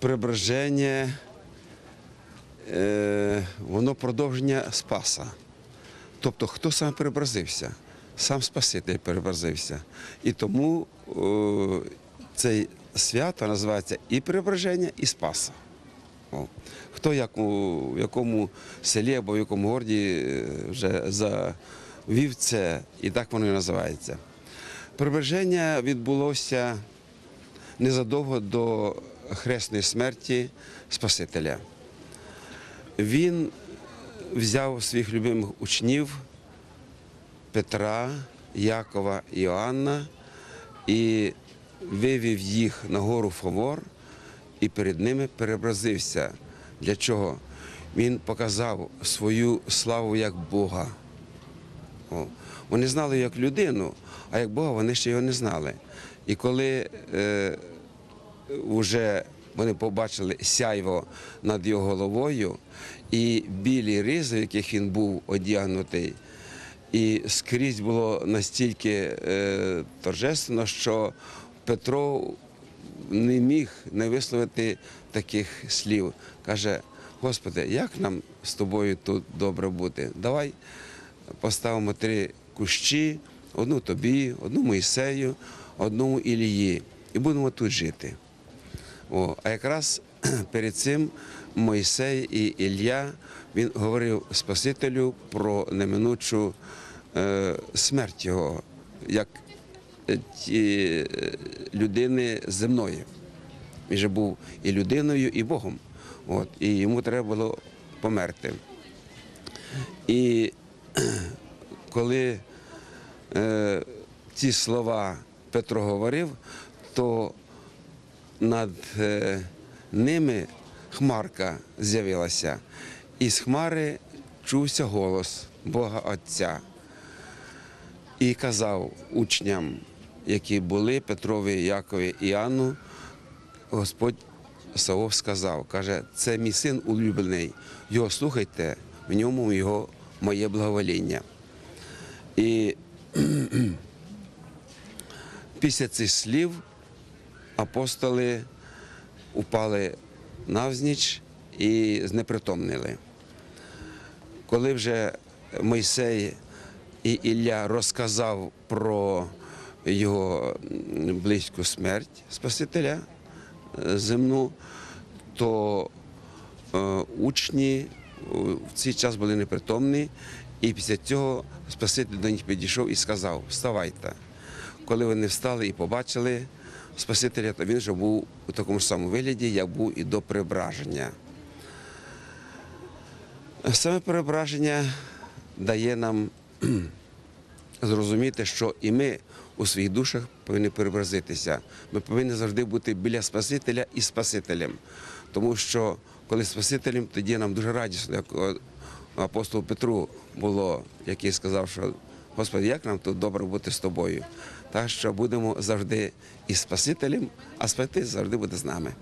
преображення, е, воно продовження Спаса. Тобто, хто сам переобразився? Сам Спаситель переобразився. І тому о, це свято називається і переображення, і Спаса. О. Хто як у якому селі або в якому городі е, вже завів це, і так воно і називається. Переображення відбулося незадовго до хресної смерті Спасителя. Він взяв своїх любимих учнів Петра, Якова і Іоанна і вивів їх на гору Фавор і перед ними переобразився. Для чого? Він показав свою славу як Бога. О. Вони знали його як людину, а як Бога вони ще його не знали. І коли е, вже вони побачили сяйво над його головою і білі ризи, в яких він був одягнутий, і скрізь було настільки е, торжественно, що Петро не міг не висловити таких слів. Каже, Господи, як нам з тобою тут добре бути? Давай поставимо три кущі, одну тобі, одну Моїсею, одну Ілії, і будемо тут жити. О, а якраз перед цим Мойсей і Ілля він говорив Спасителю про неминучу е, смерть його, як е, ті е, людини земної. Він же був і людиною, і Богом. От, і йому треба було померти. І коли е, ці слова Петро говорив, то над е, ними хмарка з'явилася, і з хмари чувся голос Бога Отця. І казав учням, які були Петрові, Якові і Іоанну, Господь Савов сказав, каже, це мій син улюблений, його слухайте, в ньому його моє благовоління. І після цих слів апостоли упали навзніч і знепритомнили. Коли вже Мойсей і Ілля розказав про його близьку смерть Спасителя е, земну, то е, учні е, в цей час були непритомні, і після цього Спаситель до них підійшов і сказав: Вставайте. Коли вони встали і побачили Спасителя, то він вже був у такому ж самому вигляді, як був і до преображення. Саме преображення дає нам зрозуміти, що і ми у своїх душах повинні переобразитися. Ми повинні завжди бути біля Спасителя і Спасителем. Тому що коли Спасителем, тоді нам дуже радісно, як о, апостолу Петру було, який сказав, що Господи, як нам тут добре бути з тобою. Так що будемо завжди і Спасителем, а Спаситель завжди буде з нами.